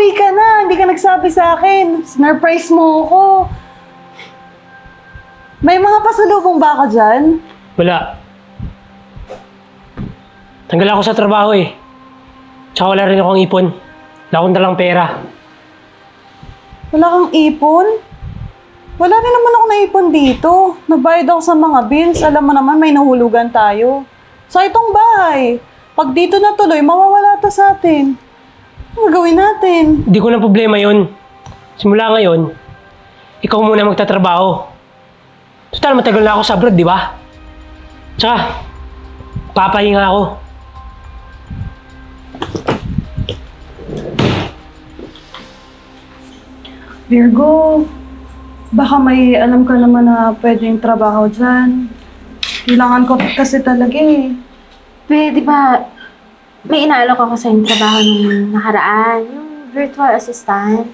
umuwi ka na. Hindi ka nagsabi sa akin. Snurprise mo ako. May mga pasalubong ba ako dyan? Wala. Tanggal ako sa trabaho eh. Tsaka wala rin akong ipon. Wala akong dalang pera. Wala kang ipon? Wala rin naman ako naipon dito. Nagbayad ako sa mga bills. Alam mo naman, may nahulugan tayo. Sa itong bahay. Pag dito na tuloy, mawawala to sa atin. Ano gagawin natin? Hindi ko na problema yon. Simula ngayon, ikaw muna magtatrabaho. Total, matagal na ako sa abroad, di ba? Tsaka, papahinga ako. Virgo, baka may alam ka naman na pwedeng trabaho dyan. Kailangan ko kasi talaga eh. Di ba, may inaalok ako sa yung trabaho nung nakaraan, yung virtual assistant.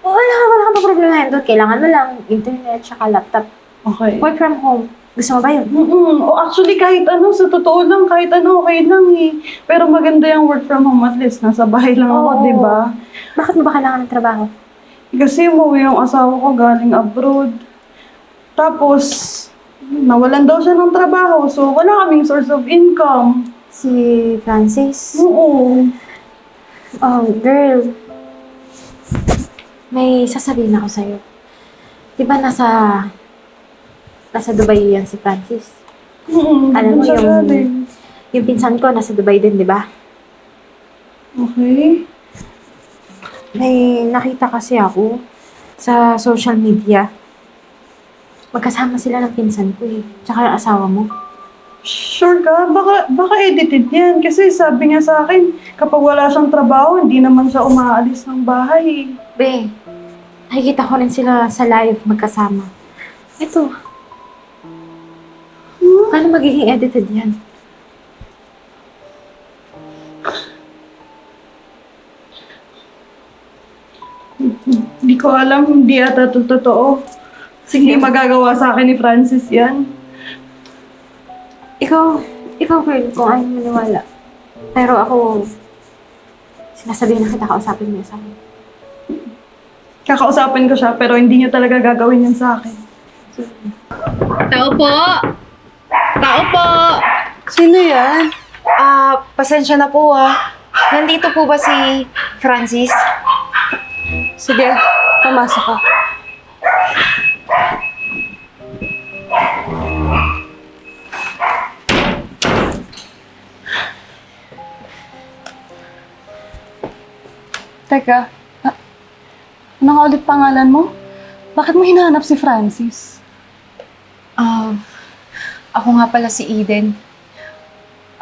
Wala, wala ka pa problema doon. Kailangan mo lang internet, tsaka laptop. Okay. Work from home. Gusto mo ba yun? Mm-mm. O actually, kahit ano, sa totoo lang, kahit ano, okay lang eh. Pero maganda yung work from home at least. Nasa bahay lang ako, Oo. di ba? Bakit mo ba kailangan ng trabaho? Kasi umuwi yung asawa ko galing abroad. Tapos, nawalan daw siya ng trabaho. So, wala kaming source of income. Si Francis? Oo. Oh, girl. May sasabihin ako sa'yo. Di ba nasa... Nasa Dubai yan si Francis? Mm-mm. Alam mo yung-. Yung pinsan ko nasa Dubai din, di ba? Okay. May nakita kasi ako sa social media. Magkasama sila ng pinsan ko eh. Tsaka yung asawa mo. Sure ka? Baka, baka edited yan. Kasi sabi niya sa akin, kapag wala siyang trabaho, hindi naman siya umaalis ng bahay. Be, nakikita ko rin sila sa live magkasama. Ito. Paano magiging edited yan? Hindi ko alam, hindi ata to totoo. Sige, magagawa sa akin ni Francis yan. Ikaw, ikaw girl, kung ayaw mo maniwala. Pero ako, sinasabihin na kita kausapin mo sa akin. Kakausapin ko siya, pero hindi niya talaga gagawin yan sa akin. Tao po! Tao po! Sino yan? Ah, pasensya na po ah. Nandito po ba si Francis? Sige, pumasok ka. Teka, ah, ano nga ulit pangalan mo? Bakit mo hinahanap si Francis? Ah, ako nga pala si Eden.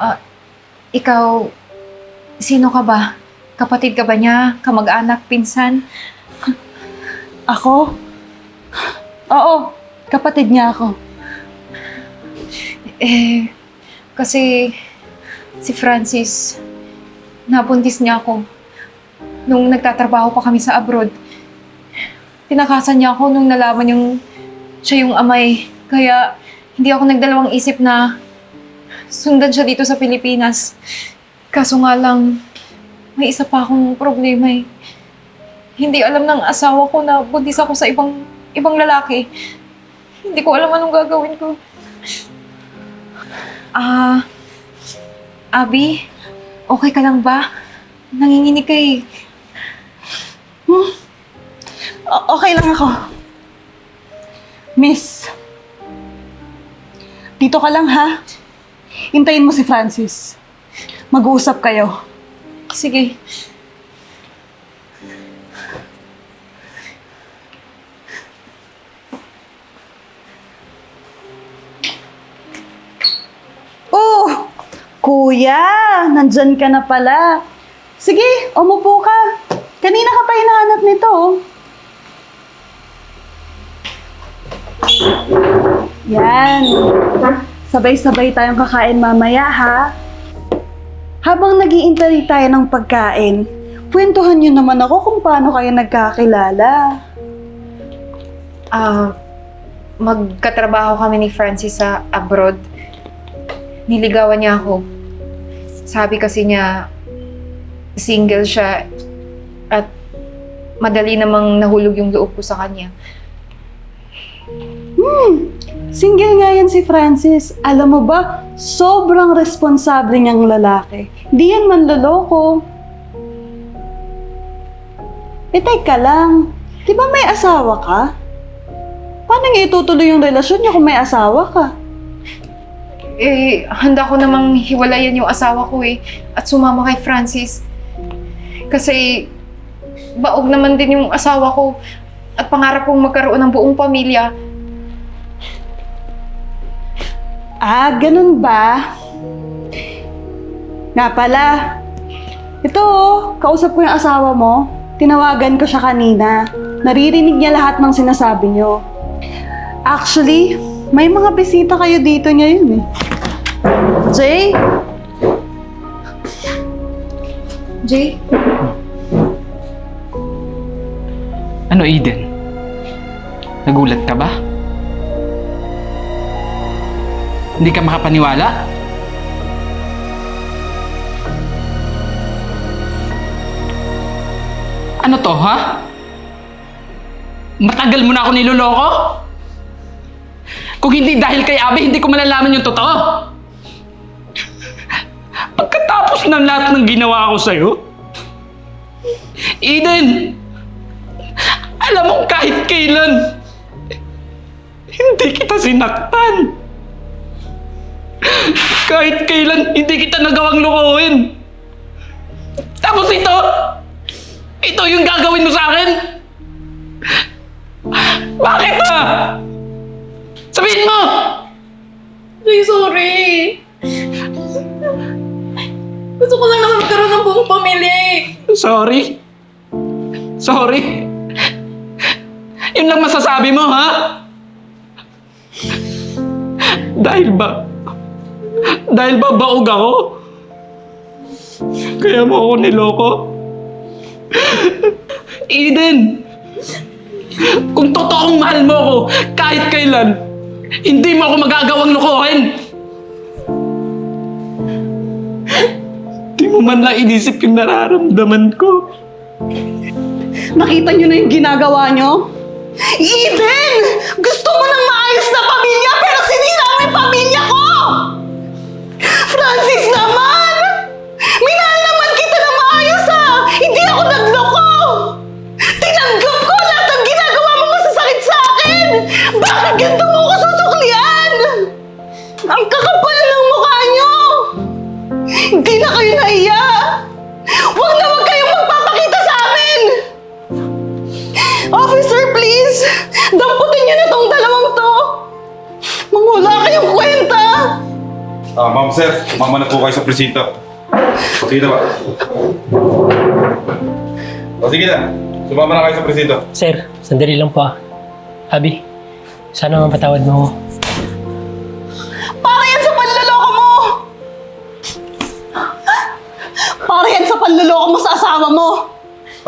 Ah, ikaw, sino ka ba? Kapatid ka ba niya? Kamag-anak, pinsan? Ako? Oo, kapatid niya ako. Eh, kasi si Francis, nabuntis niya ako. Nung nagtatrabaho pa kami sa abroad, tinakasan niya ako nung nalaman yung siya yung amay. Kaya hindi ako nagdalawang isip na sundan siya dito sa Pilipinas. Kaso nga lang, may isa pa akong problema eh. Hindi alam ng asawa ko na buntis ako sa ibang ibang lalaki. Hindi ko alam anong gagawin ko. Ah, Abi, okay ka lang ba? Nanginginig ka eh. O- okay lang ako. Miss, dito ka lang ha. Hintayin mo si Francis. Mag-uusap kayo. Sige. Oh, kuya, nandyan ka na pala. Sige, umupo ka. Kanina ka pa hinahanap nito. oh. Yan. Sabay-sabay tayong kakain mamaya, ha? Habang nagiintay tayo ng pagkain, kwentuhan niyo naman ako kung paano kayo nagkakilala. Ah, magkatrabaho kami ni Francis sa abroad. Niligawan niya ako. Sabi kasi niya, single siya madali namang nahulog yung loob ko sa kanya. Single nga yan si Francis. Alam mo ba, sobrang responsable niyang lalaki. Hindi yan manloloko. Eh, teka lang. Di ba may asawa ka? Paano niya itutuloy yung relasyon niyo kung may asawa ka? Eh, handa ko namang hiwalayan yung asawa ko eh. At sumama kay Francis. Kasi, baog naman din yung asawa ko. At pangarap kong magkaroon ng buong pamilya. Ah, ganun ba? Nga pala, ito oh, kausap ko yung asawa mo. Tinawagan ko siya kanina. Naririnig niya lahat ng sinasabi niyo. Actually, may mga bisita kayo dito ngayon eh. Jay? Jay? Ano, Eden? Nagulat ka ba? Hindi ka makapaniwala? Ano to, ha? Matagal mo na ako niloloko? Kung hindi dahil kay Abby, hindi ko malalaman yung totoo. Pagkatapos ng lahat ng ginawa ko sa'yo, Eden, alam mo kahit kailan, hindi kita sinaktan. Kahit kailan, hindi kita nagawang lukuhin. Tapos ito, ito yung gagawin mo sa akin. Bakit ba? Sabihin mo! Jay, sorry. Gusto ko lang naman magkaroon ng buong pamilya eh. Sorry. Sorry. Yun lang masasabi mo, ha? Dahil ba? Dahil ba baog ako? Kaya mo ako niloko? Eden! Kung totoong mahal mo ako, kahit kailan, hindi mo ako magagawang lokohin! Di mo man lang inisip yung nararamdaman ko. Nakita niyo na yung ginagawa niyo? Eden! Gusto mo ng maayos na pamilya pero sinira mo yung pamilya ko! Francis naman! Minahal naman kita ng maayos ha! Hindi ako nagloko! Tinanggap ko lahat ng ginagawa mo masasakit sa akin! Bakit ganito mo ko susuklian? Ang kakapal ng mukha niyo! Hindi na kayo nahiya! Huwag na huwag kayong magpapakita sa amin! Officer, please! Damputin niyo na tong dalawang to! Mangula kayong kwenta! Ah, ma'am sir, mama na po kayo sa presinto. Sige na ba? O sige na, sumama na kayo sa presinto. Sir, sandali lang po ah. Abi, sana mapatawad mo ako. Para yan sa panloloko mo! Para yan sa panloloko mo sa asawa mo!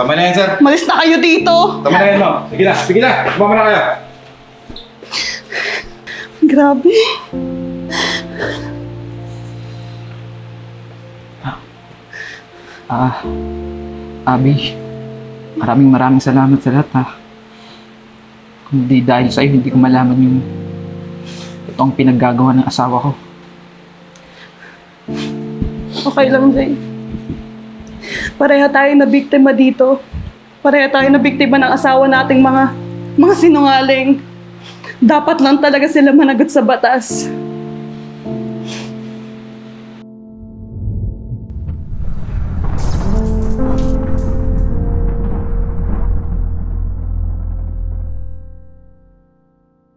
Tama na yan sir. Malis na kayo dito! Tama na yan ma'am. Sige na, sige na, sumama na kayo. Grabe. Ah, Abi, maraming maraming salamat sa lahat ha. Kung di dahil sa'yo, hindi ko malaman yung itong pinaggagawa ng asawa ko. Okay lang, Jay. Pareha tayo na biktima dito. Pareha tayo na biktima ng asawa nating mga mga sinungaling. Dapat lang talaga sila managot sa batas.